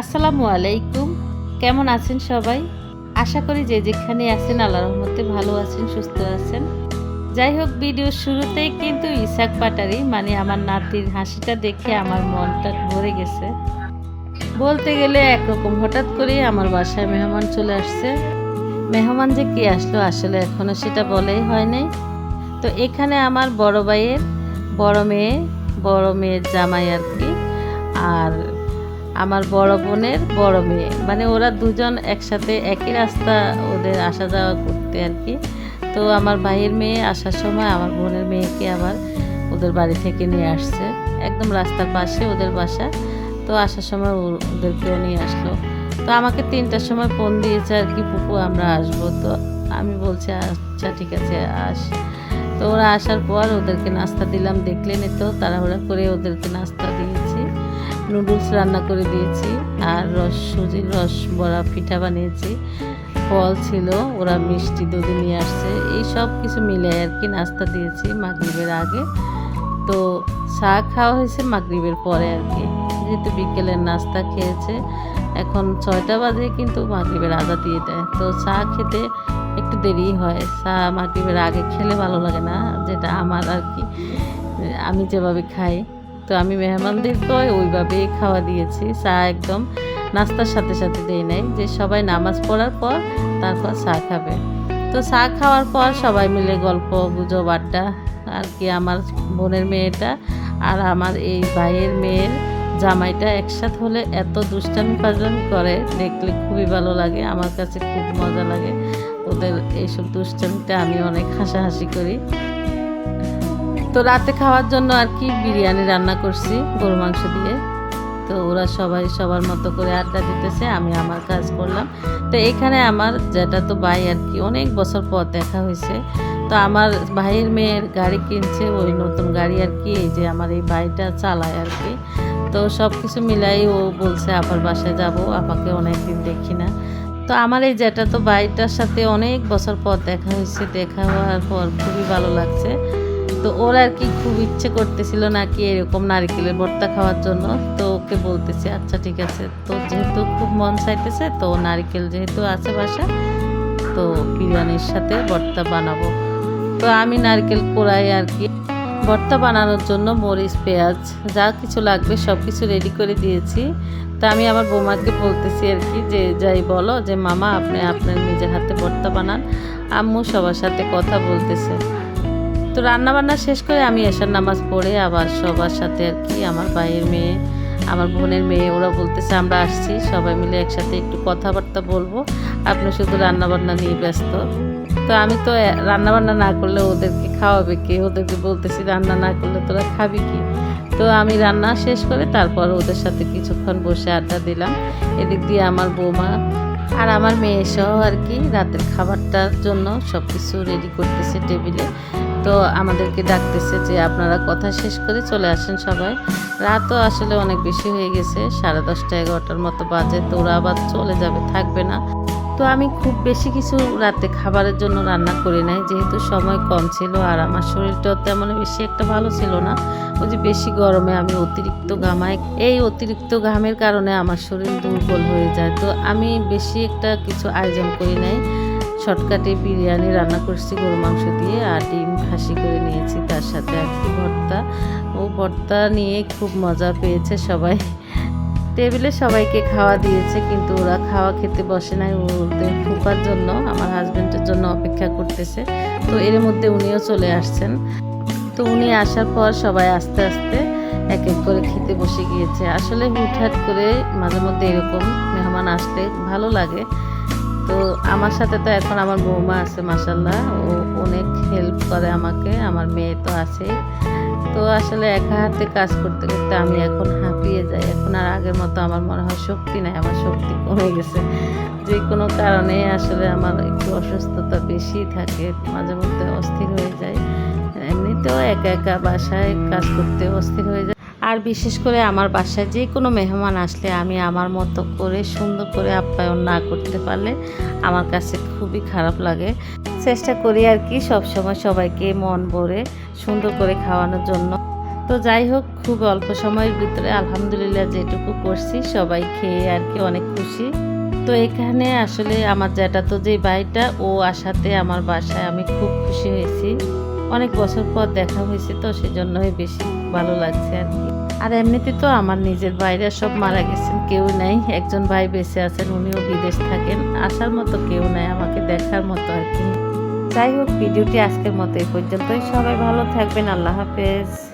আসসালামু আলাইকুম। কেমন আছেন সবাই? আশা করি যে যেখানে আছেন আল্লাহ রহমতে ভালো আছেন, সুস্থ আছেন। যাই হোক, ভিডিওর শুরুতেই কিন্তু ইসাক পাটারি মানে আমার নাতির হাসিটা দেখে আমার মনটা ভরে গেছে। বলতে গেলে একরকম, হঠাৎ করেই আমার বাসায় মেহমান চলে আসছে। মেহমান যে কে আসলো আসলে এখনও সেটা বলেই হয় নাই। তো এখানে আমার বড় ভাইয়ের, বড় মেয়ে, বড় মেয়ের জামাই আর কি। আর আমার বড় বোনের বড় মেয়ে। মানে ওরা দুজন একসাথে একই রাস্তা ওদের আসা যাওয়া করতে আর কি। তো আমার ভাইয়ের মেয়ে আসার সময় আমার বোনের মেয়েকে আবার ওদের বাড়ি থেকে নিয়ে আসছে। একদম রাস্তার পাশে ওদের বাসা। তো আসার সময় ওদেরকেও নিয়ে আসলো। তো আমাকে তিনটার সময় ফোন দিয়েছে আর কি পুপু আমরা আসব। তো আমি বলছি আচ্ছা ঠিক আছে, আস। তো ওরা আসার পর ওদেরকে নাস্তা দিলাম। দেখলেনই তো তাড়াহুড়া করে ওদেরকে নাস্তা দিয়েছি নুডলস রান্না করে দিয়েছি আর রস সুজির রস, বড়া, পিঠা বানিয়েছি। ফল ছিল, ওরা মিষ্টি দুধ নিয়ে আসছে। এই সব কিছু মিলে আর কি নাস্তা দিয়েছি মাগরিবের আগে। তো চা খাওয়া হয়েছে মাগরিবের পরে আর কি। যেহেতু বিকেলের নাস্তা খেয়েছে, এখন ছয়টা বাজে কিন্তু মাগরিবের আদা দিয়ে দেয়। তো চা খেতে একটু দেরি হয়। চা মাগরিবের আগে খেলে ভালো লাগে না, যেটা আমার আর কি। আমি যেভাবে খাই। তো আমি মেহমানদেরকেও ওইভাবেই খাওয়া দিয়েছি। চা একদম নাস্তার সাথে সাথে দেই নাই, যে সবাই নামাজ পড়ার পর তারপর চা খাবে। তো চা খাওয়ার পর সবাই মিলে গল্প, গুজব, আড্ডা, আর কি আমার বোনের মেয়েটা আর আমার এই ভাইয়ের মেয়ের জামাইটা একসাথে হলে এত দুষ্টামি ফাজলামি করে, দেখলে খুবই ভালো লাগে, আমার কাছে খুব মজা লাগে। ওদের এইসব দুষ্টামিতে আমি অনেক হাসাহাসি করি। তো রাতে খাওয়ার জন্য আর কি বিরিয়ানি রান্না করছি গরু মাংস দিয়ে। তো ওরা সবাই সবার মতো করে আড্ডা দিতেছে, আমি আমার কাজ করলাম। তো এখানে আমার যেটা তো ভাই আর কি অনেক বছর পর দেখা হয়েছে। তো আমার ভাইয়ের মেয়ের গাড়ি কিনছে, ওই নতুন গাড়ি আর কি, এই যে আমার এই ভাইটা চালায় আর কি। তো সব কিছু মিলাই ও বলছে, আবার বাসায় যাব আপাকে অনেকদিন দেখি না। তো আমার এই যেটা তো ভাইটার সাথে অনেক বছর পর দেখা হয়েছে, দেখা হওয়ার পর খুবই ভালো লাগছে। তো ওর আর কি খুব ইচ্ছে করতেছিল নাকি এরকম নারিকেলের ভর্তা খাওয়ার জন্য। তো ওকে বলতেছে আচ্ছা ঠিক আছে। তো যেহেতু খুব মন চাইতেছে, তো নারিকেল যেহেতু আছে বাসা তো বিরিয়ানির সাথে ভর্তা বানাবো। তো আমি নারকেল কোড়াই আর কি। ভর্তা বানানোর জন্য মরিচ, পেঁয়াজ, যা কিছু লাগবে সব কিছু রেডি করে দিয়েছি। তা আমি আমার বৌমাকে বলতেছি আর কি, যে যাই বলো যে মামা, আপনি আপনার নিজের হাতে ভর্তা বানান। আম্মু সবার সাথে কথা বলতেছে। তো রান্না বান্না শেষ করে আমি এসার নামাজ পড়ে আবার সবার সাথে আর কি, আমার ভাইয়ের মেয়ে, আমার বোনের মেয়ে, ওরা বলতেছে আমরা আসছি, সবাই মিলে একসাথে একটু কথাবার্তা বলব। আপনি শুধু রান্না বান্না নিয়ে ব্যস্ত। তো আমি তো রান্না বান্না না করলে ওদেরকে খাওয়াবে কে? ওদেরকে বলতেছি রান্না না করলে তোরা খাবি কি? তো আমি রান্না শেষ করে তারপর ওদের সাথে কিছুক্ষণ বসে আড্ডা দিলাম। এদিক দিয়ে আমার বৌমা আর আমার মেয়ে সহ আর কি রাতের খাবারটার জন্য সব কিছু রেডি করতেছে টেবিলে। তো আমাদেরকে ডাকতেছে যে আপনারা কথা শেষ করে চলে আসেন সবাই। রাতও আসলে অনেক বেশি হয়ে গেছে, সাড়ে দশটা, এগারোটার মতো বাজে, তো ওরা আবার চলে যাবে, থাকবে না। তো আমি খুব বেশি কিছু রাতে খাবারের জন্য রান্না করি নাই, যেহেতু সময় কম ছিল আর আমার শরীরটাও তেমন বেশি একটা ভালো ছিল না। ওই যে বেশি গরমে আমি অতিরিক্ত ঘামাই, এই অতিরিক্ত ঘামের কারণে আমার শরীর দুর্বল হয়ে যায়। তো আমি বেশি একটা কিছু আয়োজন করি নাই। শর্টকাটে বিরিয়ানি রান্না করছি গরু মাংস দিয়ে আর ডিম খাসি করে নিয়েছি। তার সাথে কি ভর্তা। ও ভর্তা নিয়ে খুব মজা পেয়েছে সবাই। টেবিলে সবাইকে খাওয়া দিয়েছে, কিন্তু ওরা খাওয়া খেতে বসে নাই। ওদের ফুপার জন্য, আমার হাজব্যান্ডের জন্য অপেক্ষা করতেছে। তো এর মধ্যে উনিও চলে আসছেন। তো উনি আসার পর সবাই আস্তে আস্তে এক এক করে খেতে বসে গিয়েছে। আসলে হুটহাট করে মাঝে মধ্যে এরকম মেহমান আসলে ভালো লাগে। তো আমার সাথে তো এখন আমার বৌমা আছে মাসাল্লাহ ও অনেক হেল্প করে আমাকে, আমার মেয়ে তো আছেই। তো আসলে একা হাতে কাজ করতে করতে আমি এখন হাঁপিয়ে যাই। এখন আর আগের মতো আমার মনে হয় শক্তি নাই, আমার শক্তি কমে গেছে। যে কোনো কারণে আসলে আমার একটু অসুস্থতা বেশি থাকে, মাঝে মধ্যে অস্থির হয়ে যায়। এমনিতেও একা একা বাসায় কাজ করতে অস্থির হয়ে যায়। আর বিশেষ করে আমার বাসায় যে কোনো মেহমান আসলে আমি আমার মতো করে, সুন্দর করে আপ্যায়ন না করতে পারলে আমার কাছে খুবই খারাপ লাগে। চেষ্টা করি আর কি সবসময় সবাইকে মন ভরে সুন্দর করে খাওয়ানোর জন্য। তো যাই হোক, খুব অল্প সময়ের ভিতরে আলহামদুলিল্লাহ যেটুকু করছি, সবাই খেয়ে আর কি অনেক খুশি। তো এখানে আসলে আমার যেটা তো যে বাড়িটা ও আসাতে আমার বাসায় আমি খুব খুশি হয়েছি। অনেক বছর পর দেখা হয়েছে তো সেজন্যই বেশি ভালো লাগছে আর কি। আর এমনিতে তো আমার নিজের বাইরে সব মারা গেছেন, কেউ নাই। একজন ভাই বেঁচে আছেন, উনিও বিদেশ থাকেন। আসার মতো কেউ নাই, আমাকে দেখার মতো আর কি। যাই হোক, ভিডিওটি আজকের মতো এই পর্যন্তই। সবাই ভালো থাকবেন, আল্লাহ হাফেজ।